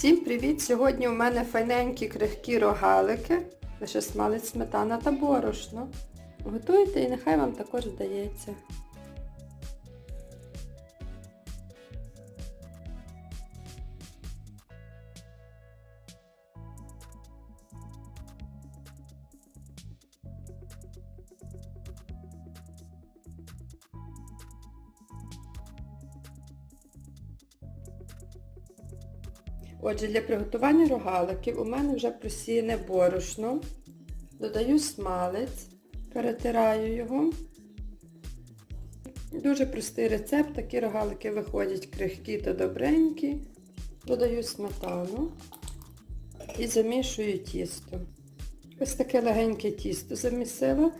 Всім привіт! Сьогодні у мене файненькі крихкі рогалики, лише смалець сметана та борошно. Готуйте і нехай вам також вдається. Отже, для приготування рогаликів у мене вже просіяне борошно. Додаю смалець, перетираю його. Дуже простий рецепт, такі рогалики виходять крихкі та добренькі. Додаю сметану і замішую тісто. Ось таке легеньке тісто замісила.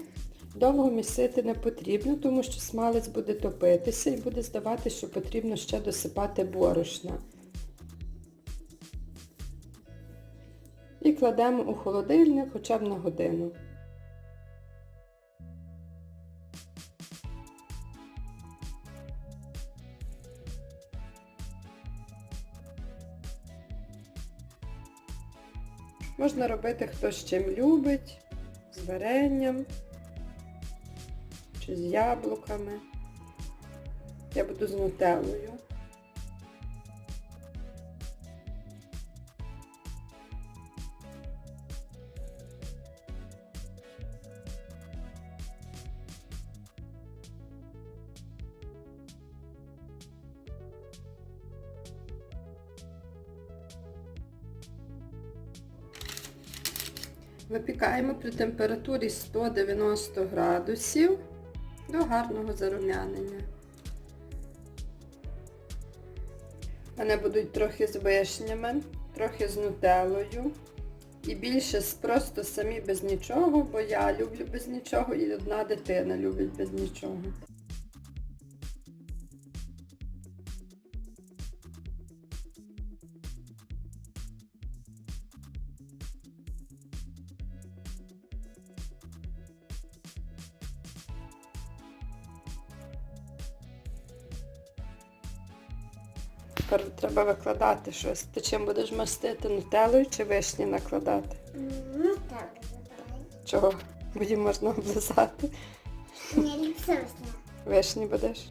Довго місити не потрібно, тому що смалець буде топитися і буде здавати, що потрібно ще досипати борошна. І кладемо у холодильник хоча б на годину. Можна робити хто з чим любить, з варенням чи з яблуками. Я буду з нутеллою. Випікаємо при температурі 190 градусів до гарного зарум'янення. Вони будуть трохи з вишнями, трохи з нутеллою. І більше просто самі без нічого, бо я люблю без нічого і одна дитина любить без нічого. Тепер треба викладати щось. Ти чим будеш мастити Нутелою чи вишні накладати? Ну так. Чого? Її можна облизати. Вишні будеш?